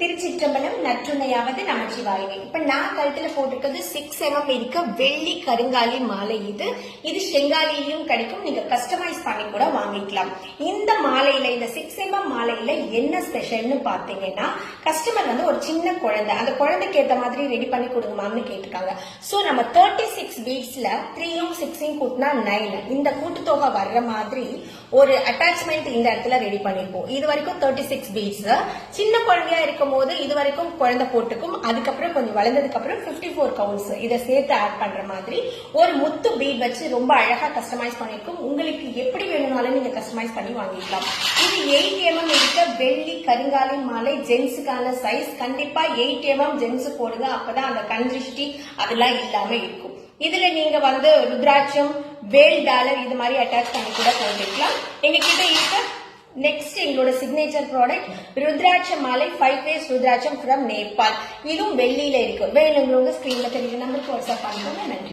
திருச்சிற்றம்பலம் நற்றுணையாவது நமச்சிவாயவே. இப்ப நான் கழுத்துல போட்டிருக்கிறது சிக்ஸ் எம்எம் இருக்க வெள்ளி கருங்காலி மாலை இது. இது செங்காலியிலும் கிடைக்கும். நீங்க கஸ்டமைஸ் பண்ணி கூட வாங்கிக்கலாம். இந்த மாலையில இந்த சிக்ஸ் எம்எம் மாலையில என்ன ஸ்பெஷல்னு பாத்தீங்கன்னா கஸ்டமர் வந்து ஒரு சின்ன குழந்தை. அந்த குழந்தைக்கு ஏத்த மாதிரி ரெடி பண்ணி கொடுங்கமான்னு கேட்டிருக்காங்க. சோ நம்ம தேர்ட்டி சிக்ஸ் வீக்ஸ்ல த்ரீயும் சிக்ஸையும் கூட்டினா நைன் இந்த கூட்டுத்தொகை வர்ற மாதிரி ஒரு அட்டாச்மெண்ட் இந்த இடத்துல ரெடி பண்ணிருப்போம். இது வரைக்கும் தேர்ட்டி சிக்ஸ் வீக்ஸ் சின்ன குழந்தையா இருக்கும் போது இது வரைக்கும் குழந்தை போட்டுக்கும் அதுக்கப்புறம் கொஞ்சம் வளர்ந்ததுக்கு அப்புறம் 54 ஃபோர் கவுன்ஸ் இதை சேர்த்து ஆட் பண்ற மாதிரி ஒரு முத்து பீட் வச்சு ரொம்ப அழகா கஸ்டமைஸ் பண்ணிருக்கும் உங்களுக்கு எப்படி வேணும்னாலும் நீங்க கஸ்டமைஸ் பண்ணி வாங்கிக்கலாம். இது எயிட் எம்எம் இருக்க வெள்ளி கருங்காலி மாலை ஜென்ஸுக்கான சைஸ் கண்டிப்பா எயிட் எம்எம் ஜென்ஸ் போடுங்க. அப்பதான் அந்த கண்திருஷ்டி அதெல்லாம் இல்லாம இருக்கும். இதுல நீங்க வந்து ருத்ராட்சம் வேல் டாலர் இது மாதிரி அட்டாச் பண்ணி கூட போட்டுக்கலாம். எங்க கிட்ட இருக்க நெக்ஸ்ட் எங்களோட சிக்னேச்சர் ப்ராடக்ட் ருத்ராட்ச மாலை ஃபைவ் பேஸ் ருத்ராட்சம் ஃப்ரம் நேபாள் இதுவும் வெள்ளியில இருக்கு. வேணுங்கிறவங்க ஸ்கிரீன்ல தெரியுற நம்பருக்கு வாட்ஸ்அப் பண்ணுங்க நன்றி.